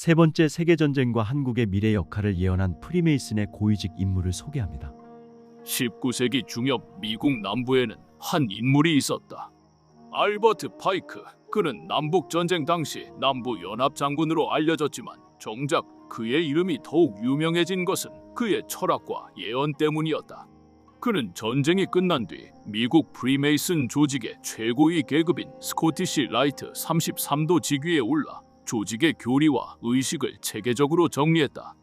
세 번째 세계전쟁과 한국의 미래 역할을 예언한 프리메이슨의 고위직 인물을 소개합니다. 19세기 중엽 미국 남부에는 한 인물이 있었다. 알버트 파이크. 그는 남북 전쟁 당시 남부 연합 장군으로 알려졌지만 정작 그의 이름이 더욱 유명해진 것은 그의 철학과 예언 때문이었다. 그는 전쟁이 끝난 뒤 미국 프리메이슨 조직의 최고위 계급인 스코티시 라이트 33도 직위에 올라 조직의 교리와 의식을 체계적으로 정리했다.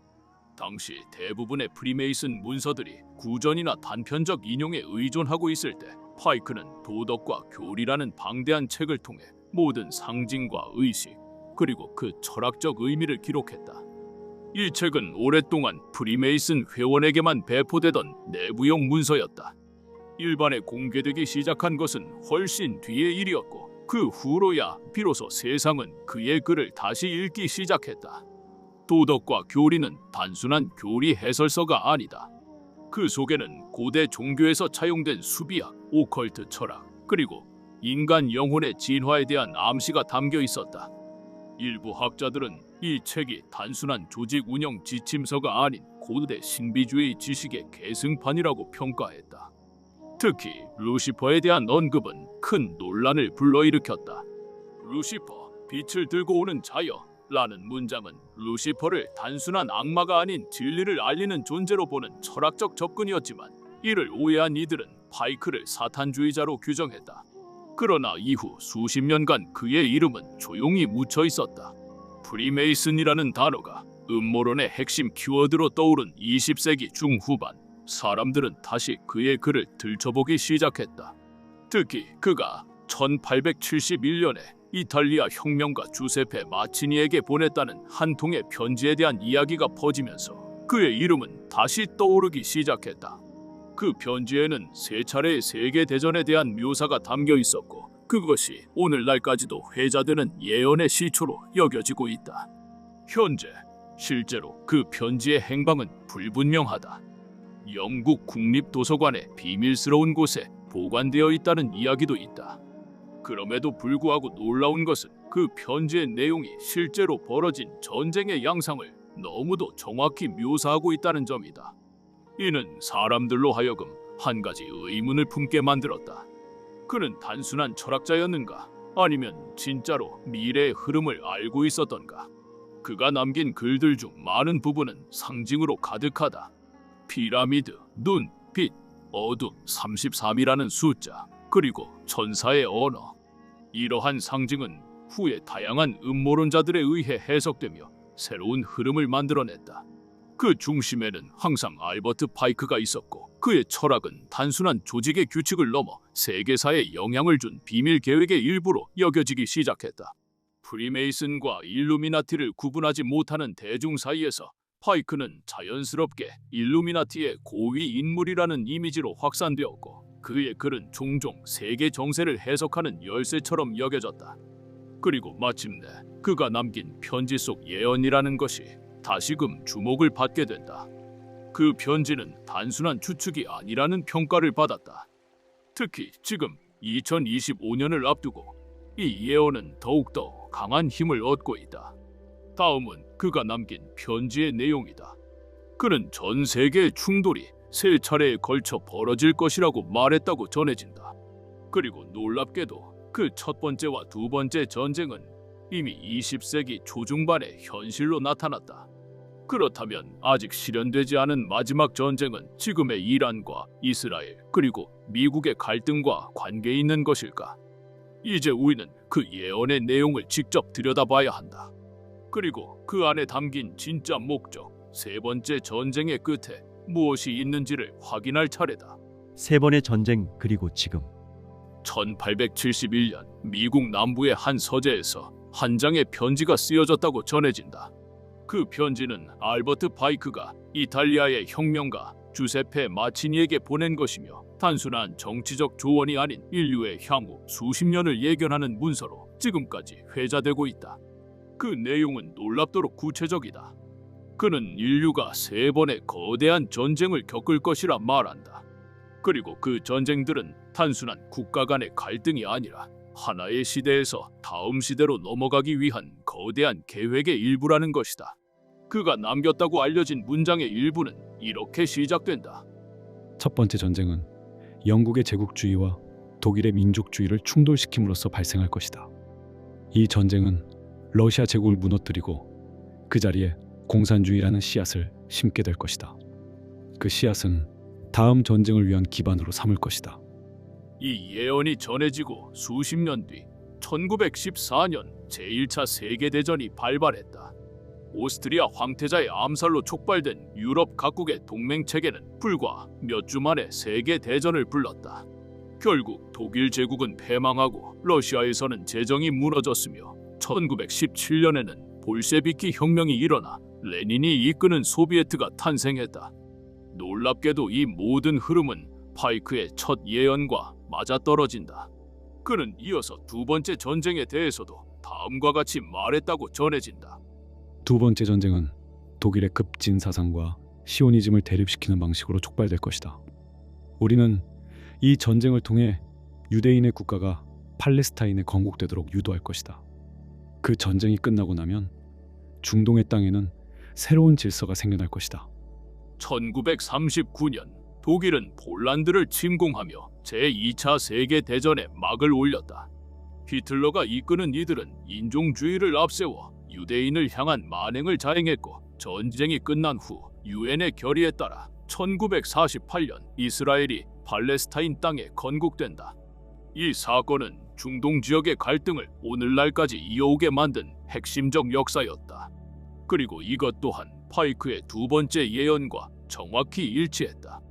당시 대부분의 프리메이슨 문서들이 구전이나 단편적 인용에 의존하고 있을 때 파이크는 도덕과 교리라는 방대한 책을 통해 모든 상징과 의식 그리고 그 철학적 의미를 기록했다. 이 책은 오랫동안 프리메이슨 회원에게만 배포되던 내부용 문서였다. 일반에 공개되기 시작한 것은 훨씬 뒤의 일이었고 그 후로야 비로소 세상은 그의 글을 다시 읽기 시작했다. 도덕과 교리는 단순한 교리 해설서가 아니다. 그 속에는 고대 종교에서 차용된 수비학, 오컬트 철학, 그리고 인간 영혼의 진화에 대한 암시가 담겨 있었다. 일부 학자들은 이 책이 단순한 조직 운영 지침서가 아닌 고대 신비주의 지식의 계승판이라고 평가했다. 특히 루시퍼에 대한 언급은 큰 논란을 불러일으켰다. 루시퍼, 빛을 들고 오는 자여 라는 문장은 루시퍼를 단순한 악마가 아닌 진리를 알리는 존재로 보는 철학적 접근이었지만 이를 오해한 이들은 파이크를 사탄주의자로 규정했다. 그러나 이후 수십 년간 그의 이름은 조용히 묻혀 있었다. 프리메이슨이라는 단어가 음모론의 핵심 키워드로 떠오른 20세기 중후반 사람들은 다시 그의 글을 들춰보기 시작했다. 특히 그가 1871년에 이탈리아 혁명가 주세페 마치니에게 보냈다는 한 통의 편지에 대한 이야기가 퍼지면서 그의 이름은 다시 떠오르기 시작했다. 그 편지에는 세 차례의 세계 대전에 대한 묘사가 담겨 있었고 그것이 오늘날까지도 회자되는 예언의 시초로 여겨지고 있다. 현재 실제로 그 편지의 행방은 불분명하다. 영국 국립도서관의 비밀스러운 곳에 보관되어 있다는 이야기도 있다. 그럼에도 불구하고 놀라운 것은 그 편지의 내용이 실제로 벌어진 전쟁의 양상을 너무도 정확히 묘사하고 있다는 점이다. 이는 사람들로 하여금 한 가지 의문을 품게 만들었다. 그는 단순한 철학자였는가? 아니면 진짜로 미래의 흐름을 알고 있었던가? 그가 남긴 글들 중 많은 부분은 상징으로 가득하다. 피라미드, 눈, 빛, 어둠 33이라는 숫자, 그리고 천사의 언어. 이러한 상징은 후에 다양한 음모론자들에 의해 해석되며 새로운 흐름을 만들어냈다. 그 중심에는 항상 알버트 파이크가 있었고 그의 철학은 단순한 조직의 규칙을 넘어 세계사에 영향을 준 비밀 계획의 일부로 여겨지기 시작했다. 프리메이슨과 일루미나티를 구분하지 못하는 대중 사이에서 파이크는 자연스럽게 일루미나티의 고위 인물이라는 이미지로 확산되었고 그의 글은 종종 세계 정세를 해석하는 열쇠처럼 여겨졌다. 그리고 마침내 그가 남긴 편지 속 예언이라는 것이 다시금 주목을 받게 된다. 그 편지는 단순한 추측이 아니라는 평가를 받았다. 특히 지금 2025년을 앞두고 이 예언은 더욱더 강한 힘을 얻고 있다. 다음은 그가 남긴 편지의 내용이다. 그는 전 세계의 충돌이 세 차례에 걸쳐 벌어질 것이라고 말했다고 전해진다. 그리고 놀랍게도 그 첫 번째와 두 번째 전쟁은 이미 20세기 초중반에 현실로 나타났다. 그렇다면 아직 실현되지 않은 마지막 전쟁은 지금의 이란과 이스라엘 그리고 미국의 갈등과 관계 있는 것일까? 이제 우리는 그 예언의 내용을 직접 들여다봐야 한다. 그리고 그 안에 담긴 진짜 목적, 세 번째 전쟁의 끝에 무엇이 있는지를 확인할 차례다. 세 번의 전쟁 그리고 지금 1871년 미국 남부의 한 서재에서 한 장의 편지가 쓰여졌다고 전해진다. 그 편지는 알버트 파이크가 이탈리아의 혁명가 주세페 마치니에게 보낸 것이며 단순한 정치적 조언이 아닌 인류의 향후 수십 년을 예견하는 문서로 지금까지 회자되고 있다. 그 내용은 놀랍도록 구체적이다. 그는 인류가 세 번의 거대한 전쟁을 겪을 것이라 말한다. 그리고 그 전쟁들은 단순한 국가 간의 갈등이 아니라 하나의 시대에서 다음 시대로 넘어가기 위한 거대한 계획의 일부라는 것이다. 그가 남겼다고 알려진 문장의 일부는 이렇게 시작된다. 첫 번째 전쟁은 영국의 제국주의와 독일의 민족주의를 충돌시킴으로써 발생할 것이다. 이 전쟁은 러시아 제국을 무너뜨리고 그 자리에 공산주의라는 씨앗을 심게 될 것이다. 그 씨앗은 다음 전쟁을 위한 기반으로 삼을 것이다. 이 예언이 전해지고 수십 년 뒤 1914년 제1차 세계대전이 발발했다. 오스트리아 황태자의 암살로 촉발된 유럽 각국의 동맹 체계는 불과 몇 주 만에 세계 대전을 불렀다. 결국 독일 제국은 패망하고 러시아에서는 재정이 무너졌으며 1917년에는 볼셰비키 혁명이 일어나 레닌이 이끄는 소비에트가 탄생했다. 놀랍게도 이 모든 흐름은 파이크의 첫 예언과 맞아떨어진다. 그는 이어서 두 번째 전쟁에 대해서도 다음과 같이 말했다고 전해진다. 두 번째 전쟁은 독일의 급진 사상과 시오니즘을 대립시키는 방식으로 촉발될 것이다. 우리는 이 전쟁을 통해 유대인의 국가가 팔레스타인에 건국되도록 유도할 것이다. 그 전쟁이 끝나고 나면 중동의 땅에는 새로운 질서가 생겨날 것이다. 1939년 독일은 폴란드를 침공하며 제2차 세계 대전에 막을 올렸다. 히틀러가 이끄는 이들은 인종주의를 앞세워 유대인을 향한 만행을 자행했고 전쟁이 끝난 후 유엔의 결의에 따라 1948년 이스라엘이 팔레스타인 땅에 건국된다. 이 사건은 중동 지역의 갈등을 오늘날까지 이어오게 만든 핵심적 역사였다. 그리고 이것 또한 파이크의 두 번째 예언과 정확히 일치했다.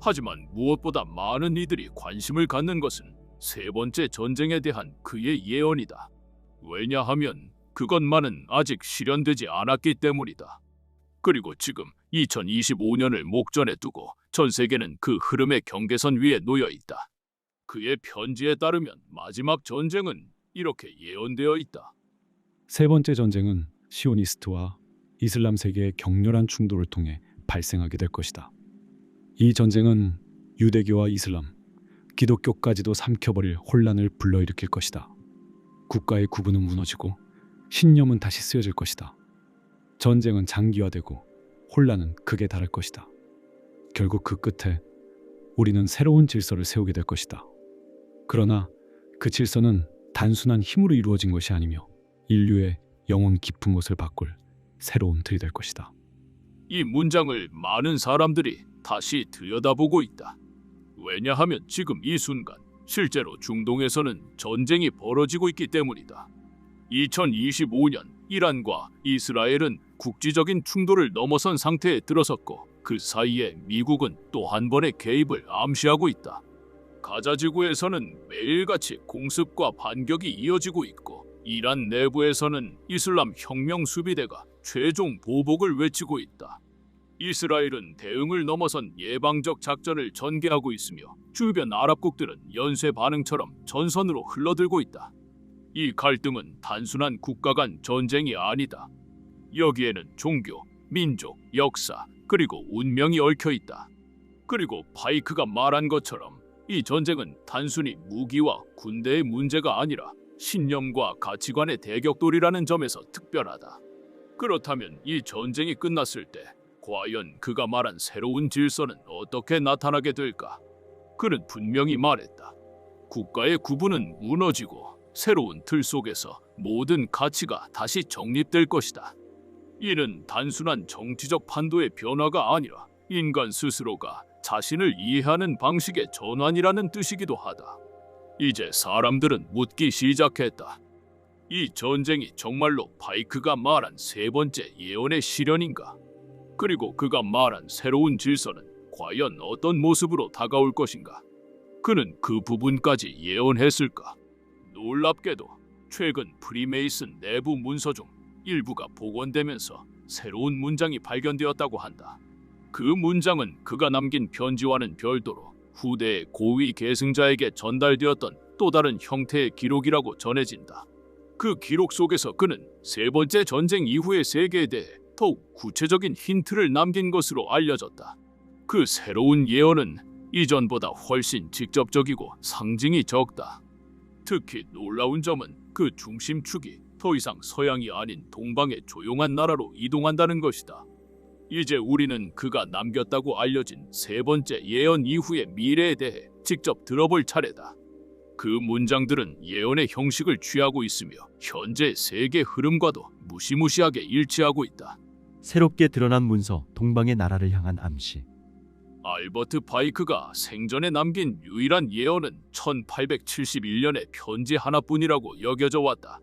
하지만 무엇보다 많은 이들이 관심을 갖는 것은 세 번째 전쟁에 대한 그의 예언이다. 왜냐하면 그것만은 아직 실현되지 않았기 때문이다. 그리고 지금 2025년을 목전에 두고 전 세계는 그 흐름의 경계선 위에 놓여 있다. 그의 편지에 따르면 마지막 전쟁은 이렇게 예언되어 있다. 세 번째 전쟁은 시오니스트와 이슬람 세계의 격렬한 충돌을 통해 발생하게 될 것이다. 이 전쟁은 유대교와 이슬람, 기독교까지도 삼켜버릴 혼란을 불러일으킬 것이다. 국가의 구분은 무너지고 신념은 다시 쓰여질 것이다. 전쟁은 장기화되고 혼란은 극에 달할 것이다. 결국 그 끝에 우리는 새로운 질서를 세우게 될 것이다. 그러나 그 질서는 단순한 힘으로 이루어진 것이 아니며 인류의 영원 깊은 곳을 바꿀 새로운 틀이 될 것이다. 이 문장을 많은 사람들이 다시 들여다보고 있다. 왜냐하면 지금 이 순간 실제로 중동에서는 전쟁이 벌어지고 있기 때문이다. 2025년 이란과 이스라엘은 국지적인 충돌을 넘어선 상태에 들어섰고 그 사이에 미국은 또 한 번의 개입을 암시하고 있다. 가자 지구에서는 매일같이 공습과 반격이 이어지고 있고 이란 내부에서는 이슬람 혁명 수비대가 최종 보복을 외치고 있다. 이스라엘은 대응을 넘어선 예방적 작전을 전개하고 있으며 주변 아랍국들은 연쇄 반응처럼 전선으로 흘러들고 있다. 이 갈등은 단순한 국가 간 전쟁이 아니다. 여기에는 종교, 민족, 역사, 그리고 운명이 얽혀 있다. 그리고 파이크가 말한 것처럼 이 전쟁은 단순히 무기와 군대의 문제가 아니라 신념과 가치관의 대격돌이라는 점에서 특별하다. 그렇다면 이 전쟁이 끝났을 때 과연 그가 말한 새로운 질서는 어떻게 나타나게 될까? 그는 분명히 말했다. 국가의 구분은 무너지고 새로운 틀 속에서 모든 가치가 다시 정립될 것이다. 이는 단순한 정치적 판도의 변화가 아니라 인간 스스로가 자신을 이해하는 방식의 전환이라는 뜻이기도 하다. 이제 사람들은 묻기 시작했다. 이 전쟁이 정말로 파이크가 말한 세 번째 예언의 실현인가? 그리고 그가 말한 새로운 질서는 과연 어떤 모습으로 다가올 것인가? 그는 그 부분까지 예언했을까? 놀랍게도 최근 프리메이슨 내부 문서 중 일부가 복원되면서 새로운 문장이 발견되었다고 한다. 그 문장은 그가 남긴 편지와는 별도로 후대의 고위 계승자에게 전달되었던 또 다른 형태의 기록이라고 전해진다. 그 기록 속에서 그는 세 번째 전쟁 이후의 세계에 대해 더욱 구체적인 힌트를 남긴 것으로 알려졌다. 그 새로운 예언은 이전보다 훨씬 직접적이고 상징이 적다. 특히 놀라운 점은 그 중심축이 더 이상 서양이 아닌 동방의 조용한 나라로 이동한다는 것이다. 이제 우리는 그가 남겼다고 알려진 세 번째 예언 이후의 미래에 대해 직접 들어볼 차례다. 그 문장들은 예언의 형식을 취하고 있으며 현재 세계 흐름과도 무시무시하게 일치하고 있다. 새롭게 드러난 문서 동방의 나라를 향한 암시. 알버트 바이크가 생전에 남긴 유일한 예언은 1871년의 편지 하나뿐이라고 여겨져 왔다.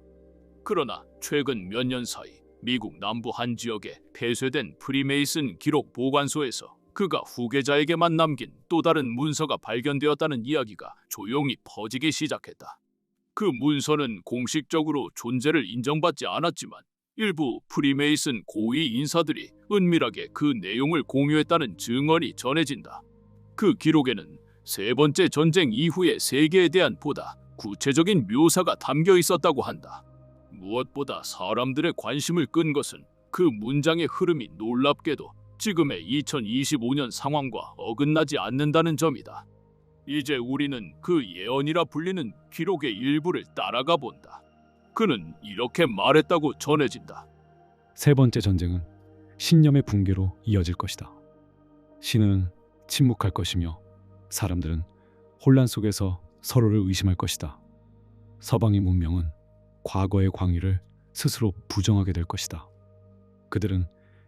그러나 최근 몇 년 사이 미국 남부 한 지역에 폐쇄된 프리메이슨 기록 보관소에서 그가 후계자에게만 남긴 또 다른 문서가 발견되었다는 이야기가 조용히 퍼지기 시작했다. 그 문서는 공식적으로 존재를 인정받지 않았지만 일부 프리메이슨 고위 인사들이 은밀하게 그 내용을 공유했다는 증언이 전해진다. 그 기록에는 세 번째 전쟁 이후의 세계에 대한 보다 구체적인 묘사가 담겨 있었다고 한다. 무엇보다 사람들의 관심을 끈 것은 그 문장의 흐름이 놀랍게도 지금의 2025년 상황과 어긋나지 않는다는 점이다. 이제 우리는 그 예언이라 불리는 기록의 일부를 따라가 본다. 그는 이렇게 말했다고 전해진다. 세 번째 전쟁은 신념의 붕괴로 이어질 것이다. 신은 침묵할 것이며 사람들은 혼란 속에서 서로를 의심할 것이다. 서방의 문명은 과거의 광위를 스스로 부정하게 될 것이다. 그들은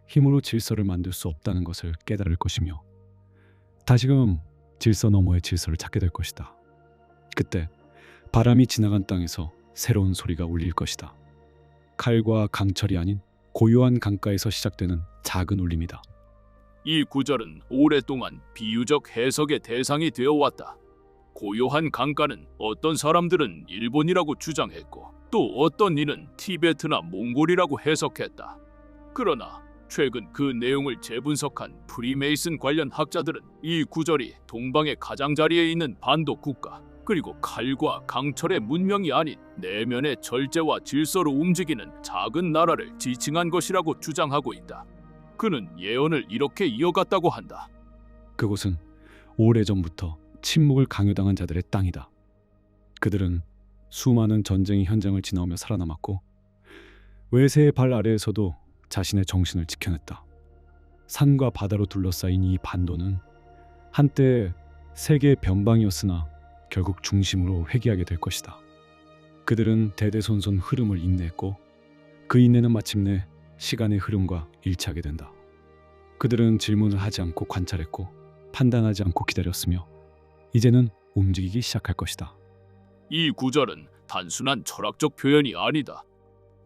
힘으로 질서를 만들 수 없다는 것을 깨달을 것이며 다시금 질서 너머의 질서를 찾게 될 것이다. 그때 바람이 지나간 땅에서 새로운 소리가 울릴 것이다. 칼과 강철이 아닌 고요한 강가에서 시작되는 작은 울림이다. 이 구절은 오랫동안 비유적 해석의 대상이 되어 왔다. 고요한 강가는 어떤 사람들은 일본이라고 주장했고 또 어떤 이는 티베트나 몽골이라고 해석했다. 그러나 최근 그 내용을 재분석한 프리메이슨 관련 학자들은 이 구절이 동방의 가장자리에 있는 반도 국가 그리고 칼과 강철의 문명이 아닌 내면의 절제와 질서로 움직이는 작은 나라를 지칭한 것이라고 주장하고 있다. 그는 예언을 이렇게 이어갔다고 한다. 그곳은 오래전부터 침묵을 강요당한 자들의 땅이다. 그들은 수많은 전쟁의 현장을 지나오며 살아남았고 외세의 발 아래에서도 자신의 정신을 지켜냈다. 산과 바다로 둘러싸인 이 반도는 한때 세계의 변방이었으나 결국 중심으로 회귀하게 될 것이다. 그들은 대대손손 흐름을 인내했고 그 인내는 마침내 시간의 흐름과 일치하게 된다. 그들은 질문을 하지 않고 관찰했고 판단하지 않고 기다렸으며 이제는 움직이기 시작할 것이다. 이 구절은 단순한 철학적 표현이 아니다.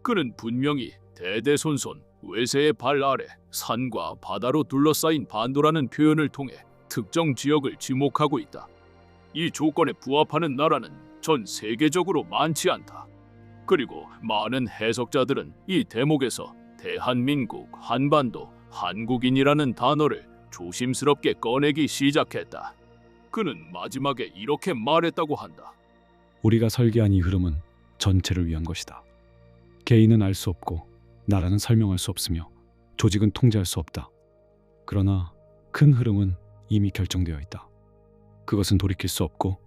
그는 분명히 대대손손 외세의 발 아래 산과 바다로 둘러싸인 반도라는 표현을 통해 특정 지역을 지목하고 있다. 이 조건에 부합하는 나라는 전 세계적으로 많지 않다. 그리고 많은 해석자들은 이 대목에서 대한민국, 한반도, 한국인이라는 단어를 조심스럽게 꺼내기 시작했다. 그는 마지막에 이렇게 말했다고 한다. 우리가 설계한 이 흐름은 전체를 위한 것이다. 개인은 알 수 없고 나라는 설명할 수 없으며 조직은 통제할 수 없다. 그러나 큰 흐름은 이미 결정되어 있다. 그것은 돌이킬 수 없고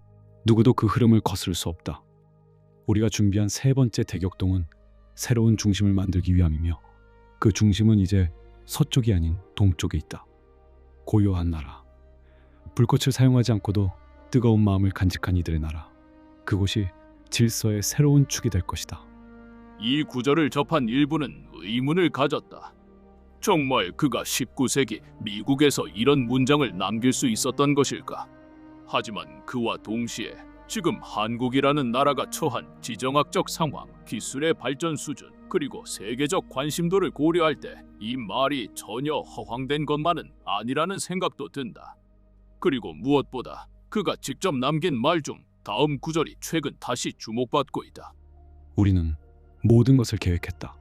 누구도 그 흐름을 거스를 수 없다. 우리가 준비한 세 번째 대격동은 새로운 중심을 만들기 위함이며 그 중심은 이제 서쪽이 아닌 동쪽에 있다. 고요한 나라. 불꽃을 사용하지 않고도 뜨거운 마음을 간직한 이들의 나라. 그곳이 질서의 새로운 축이 될 것이다. 이 구절을 접한 일부는 의문을 가졌다. 정말 그가 19세기 미국에서 이런 문장을 남길 수 있었던 것일까? 하지만 그와 동시에 지금 한국이라는 나라가 처한 지정학적 상황, 기술의 발전 수준, 그리고 세계적 관심도를 고려할 때 이 말이 전혀 허황된 것만은 아니라는 생각도 든다. 그리고 무엇보다 그가 직접 남긴 말 중 다음 구절이 최근 다시 주목받고 있다. 우리는 모든 것을 계획했다.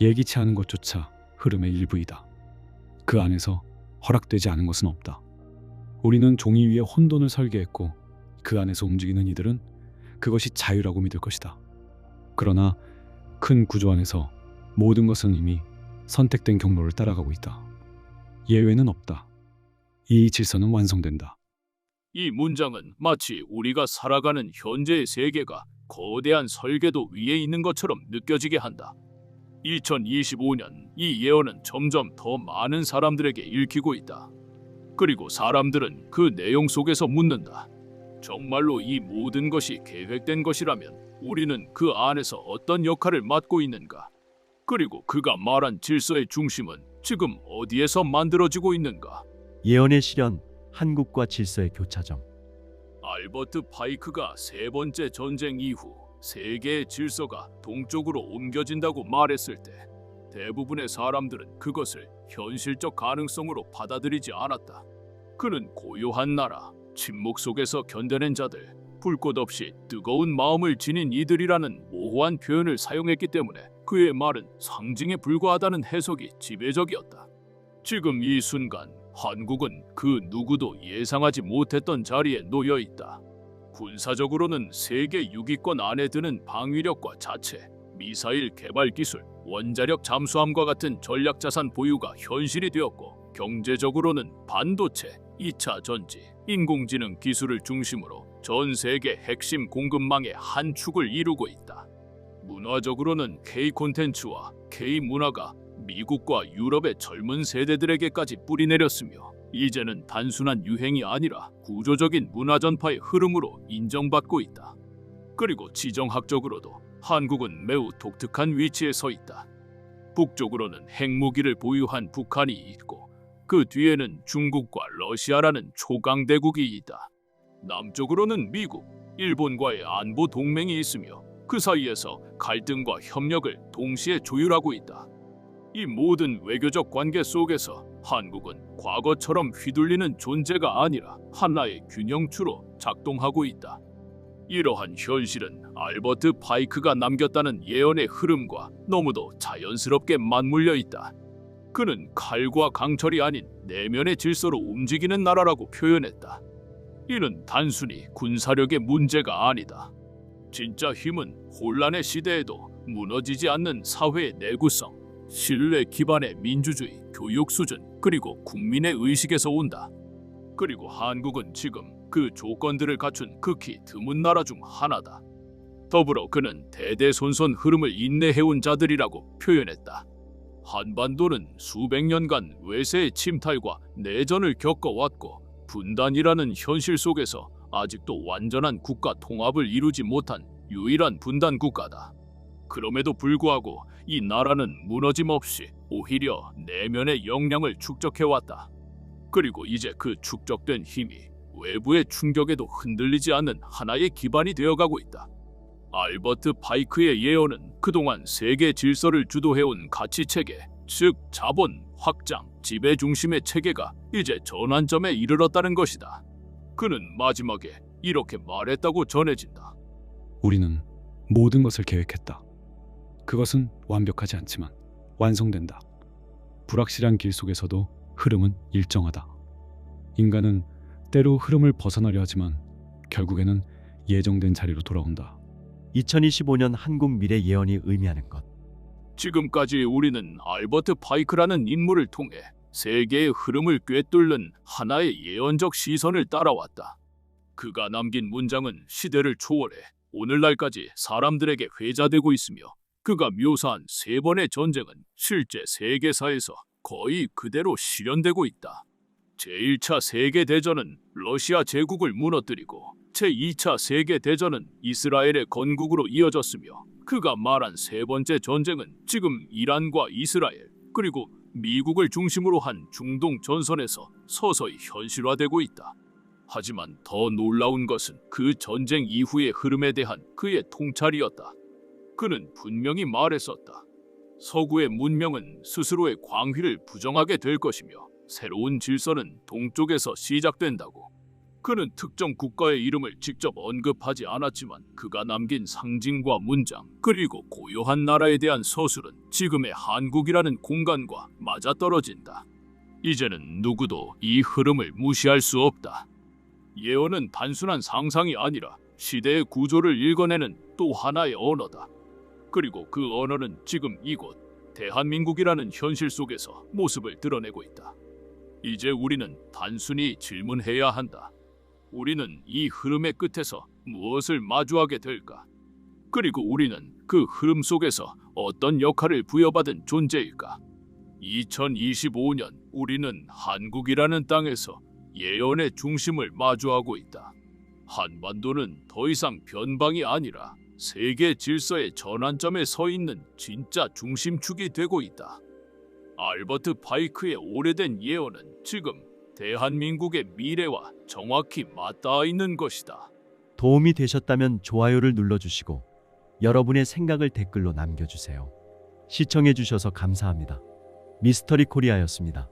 예기치 않은 것조차 흐름의 일부이다. 그 안에서 허락되지 않은 것은 없다. 우리는 종이 위에 혼돈을 설계했고 그 안에서 움직이는 이들은 그것이 자유라고 믿을 것이다. 그러나 큰 구조 안에서 모든 것은 이미 선택된 경로를 따라가고 있다. 예외는 없다. 이 질서는 완성된다. 이 문장은 마치 우리가 살아가는 현재의 세계가 거대한 설계도 위에 있는 것처럼 느껴지게 한다. 2025년 이 예언은 점점 더 많은 사람들에게 읽히고 있다. 그리고 사람들은 그 내용 속에서 묻는다. 정말로 이 모든 것이 계획된 것이라면 우리는 그 안에서 어떤 역할을 맡고 있는가? 그리고 그가 말한 질서의 중심은 지금 어디에서 만들어지고 있는가? 예언의 실현, 한국과 질서의 교차점. 알버트 파이크가 세 번째 전쟁 이후 세계의 질서가 동쪽으로 옮겨진다고 말했을 때 대부분의 사람들은 그것을 현실적 가능성으로 받아들이지 않았다. 그는 고요한 나라, 침묵 속에서 견뎌낸 자들, 불꽃 없이 뜨거운 마음을 지닌 이들이라는 모호한 표현을 사용했기 때문에 그의 말은 상징에 불과하다는 해석이 지배적이었다. 지금 이 순간 한국은 그 누구도 예상하지 못했던 자리에 놓여 있다. 군사적으로는 세계 6위권 안에 드는 방위력과 자체, 미사일 개발 기술, 원자력 잠수함과 같은 전략 자산 보유가 현실이 되었고 경제적으로는 반도체, 2차 전지, 인공지능 기술을 중심으로 전 세계 핵심 공급망의 한 축을 이루고 있다. 문화적으로는 K 콘텐츠와 K 문화가 미국과 유럽의 젊은 세대들에게까지 뿌리내렸으며 이제는 단순한 유행이 아니라 구조적인 문화 전파의 흐름으로 인정받고 있다. 그리고 지정학적으로도 한국은 매우 독특한 위치에 서 있다. 북쪽으로는 핵무기를 보유한 북한이 있고 그 뒤에는 중국과 러시아라는 초강대국이 있다. 남쪽으로는 미국, 일본과의 안보 동맹이 있으며 그 사이에서 갈등과 협력을 동시에 조율하고 있다. 이 모든 외교적 관계 속에서 한국은 과거처럼 휘둘리는 존재가 아니라 하나의 균형추로 작동하고 있다. 이러한 현실은 알버트 파이크가 남겼다는 예언의 흐름과 너무도 자연스럽게 맞물려 있다. 그는 칼과 강철이 아닌 내면의 질서로 움직이는 나라라고 표현했다. 이는 단순히 군사력의 문제가 아니다. 진짜 힘은 혼란의 시대에도 무너지지 않는 사회의 내구성, 신뢰 기반의 민주주의, 교육 수준, 그리고 국민의 의식에서 온다. 그리고 한국은 지금 그 조건들을 갖춘 극히 드문 나라 중 하나다. 더불어 그는 대대손손 흐름을 인내해온 자들이라고 표현했다. 한반도는 수백 년간 외세의 침탈과 내전을 겪어왔고 분단이라는 현실 속에서 아직도 완전한 국가 통합을 이루지 못한 유일한 분단 국가다. 그럼에도 불구하고 이 나라는 무너짐 없이 오히려 내면의 역량을 축적해왔다. 그리고 이제 그 축적된 힘이 외부의 충격에도 흔들리지 않는 하나의 기반이 되어가고 있다. 알버트 파이크의 예언은 그동안 세계 질서를 주도해온 가치 체계, 즉 자본, 확장, 지배 중심의 체계가 이제 전환점에 이르렀다는 것이다. 그는 마지막에 이렇게 말했다고 전해진다. 우리는 모든 것을 계획했다. 그것은 완벽하지 않지만 완성된다. 불확실한 길 속에서도 흐름은 일정하다. 인간은 때로 흐름을 벗어나려 하지만 결국에는 예정된 자리로 돌아온다. 2025년 한국 미래 예언이 의미하는 것. 지금까지 우리는 알버트 파이크라는 인물을 통해 세계의 흐름을 꿰뚫는 하나의 예언적 시선을 따라왔다. 그가 남긴 문장은 시대를 초월해 오늘날까지 사람들에게 회자되고 있으며 그가 묘사한 세 번의 전쟁은 실제 세계사에서 거의 그대로 실현되고 있다. 제1차 세계대전은 러시아 제국을 무너뜨리고 제2차 세계대전은 이스라엘의 건국으로 이어졌으며 그가 말한 세 번째 전쟁은 지금 이란과 이스라엘 그리고 미국을 중심으로 한 중동 전선에서 서서히 현실화되고 있다. 하지만 더 놀라운 것은 그 전쟁 이후의 흐름에 대한 그의 통찰이었다. 그는 분명히 말했었다. 서구의 문명은 스스로의 광휘를 부정하게 될 것이며 새로운 질서는 동쪽에서 시작된다고. 그는 특정 국가의 이름을 직접 언급하지 않았지만 그가 남긴 상징과 문장 그리고 고요한 나라에 대한 서술은 지금의 한국이라는 공간과 맞아떨어진다. 이제는 누구도 이 흐름을 무시할 수 없다. 예언은 단순한 상상이 아니라 시대의 구조를 읽어내는 또 하나의 언어다. 그리고 그 언어는 지금 이곳 대한민국이라는 현실 속에서 모습을 드러내고 있다. 이제 우리는 단순히 질문해야 한다. 우리는 이 흐름의 끝에서 무엇을 마주하게 될까? 그리고 우리는 그 흐름 속에서 어떤 역할을 부여받은 존재일까? 2025년 우리는 한국이라는 땅에서 예언의 중심을 마주하고 있다. 한반도는 더 이상 변방이 아니라 세계 질서의 전환점에 서 있는 진짜 중심축이 되고 있다. 알버트 파이크의 오래된 예언은 지금 대한민국의 미래와 정확히 맞닿아 있는 것이다. 도움이 되셨다면 좋아요를 눌러주시고 여러분의 생각을 댓글로 남겨주세요. 시청해주셔서 감사합니다. 미스터리 코리아였습니다.